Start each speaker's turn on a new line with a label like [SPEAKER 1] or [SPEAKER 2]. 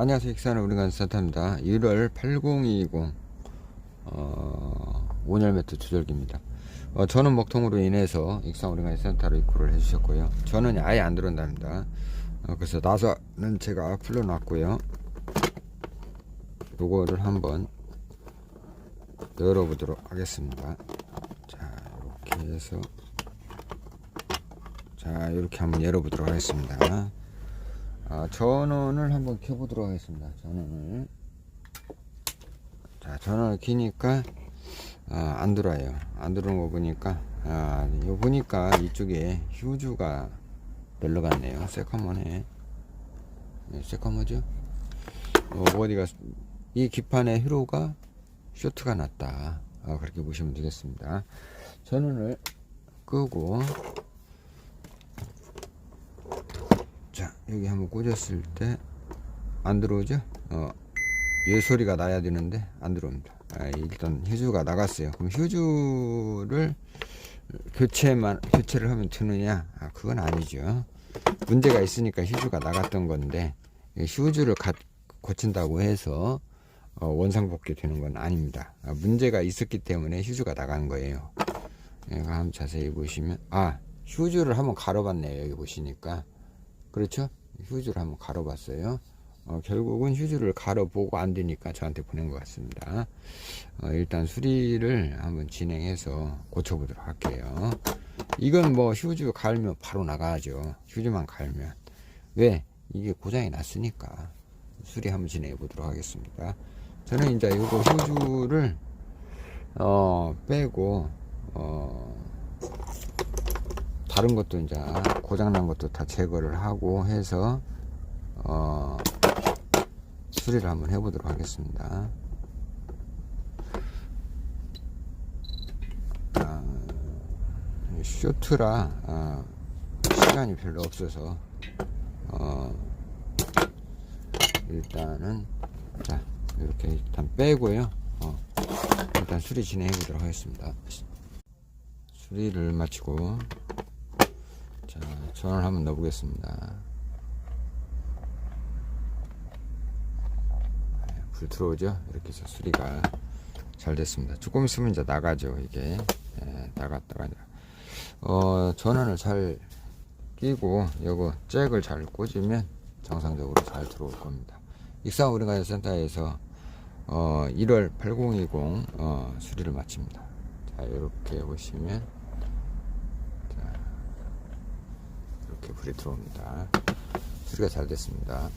[SPEAKER 1] 안녕하세요. 익산의 우리간 센터입니다. 1월 8020 어, 온열 매트 조절기입니다. 어, 저는 먹통으로 인해서 익산 우리간 센터로 입고를 해주셨고요. 저는 아예 안 들어온답니다. 어, 그래서 나사는 제가 풀려놨고요. 요거를 한번 열어보도록 하겠습니다. 자, 이렇게 해서 자, 이렇게 한번 열어보도록 하겠습니다. 아, 전원을 한번 켜보도록 하겠습니다. 전원을. 자, 전원을 키니까, 아, 안 들어와요. 안 들어온 거 보니까, 아, 이거 보니까 이쪽에 휴즈가 날라갔네요. 새카머네. 네, 새카머죠? 어, 어디가, 이 기판의 휴로가 쇼트가 났다. 아, 그렇게 보시면 되겠습니다. 전원을 끄고, 자 여기 한번 꽂았을 때 안 들어오죠? 어, 얘 소리가 나야 되는데 안 들어옵니다. 아, 일단 휴즈가 나갔어요. 그럼 휴즈를 교체만 교체를 하면 되느냐? 아, 그건 아니죠. 문제가 있으니까 휴즈가 나갔던 건데 이 휴즈를 가, 고친다고 해서 어, 원상복귀 되는 건 아닙니다. 아, 문제가 있었기 때문에 휴즈가 나간 거예요. 얘가 한번 자세히 보시면 아 휴즈를 한번 갈아봤네요 여기 보시니까 그렇죠? 휴즈를 한번 갈아봤어요. 어, 결국은 휴즈를 갈아보고 안 되니까 저한테 보낸 것 같습니다. 어, 일단 수리를 한번 진행해서 고쳐보도록 할게요. 이건 뭐 휴즈 갈면 바로 나가죠. 휴즈만 갈면. 왜? 이게 고장이 났으니까 수리 한번 진행해 보도록 하겠습니다. 저는 이제 이거 휴즈를 어, 빼고 어, 다른 것도 이제 고장난 것도 다 제거를 하고 해서 어 수리를 한번 해보도록 하겠습니다. 아, 쇼트라 아, 시간이 별로 없어서 어 일단은 자 이렇게 일단 빼고요. 어, 일단 수리 진행해 보도록 하겠습니다. 수리를 마치고 자, 전원을 한번 넣어보겠습니다. 네, 불 들어오죠? 이렇게 해서 수리가 잘 됐습니다. 조금 있으면 이제 나가죠, 이게. 예, 나갔다가. 어, 전원을 잘 끼고, 요거, 잭을 잘 꽂으면 정상적으로 잘 들어올 겁니다. 익산 우리가요 센터에서, 어, 1월 8020, 어, 수리를 마칩니다. 자, 이렇게 보시면, 이렇게 불이 들어옵니다. 수리가 잘 됐습니다.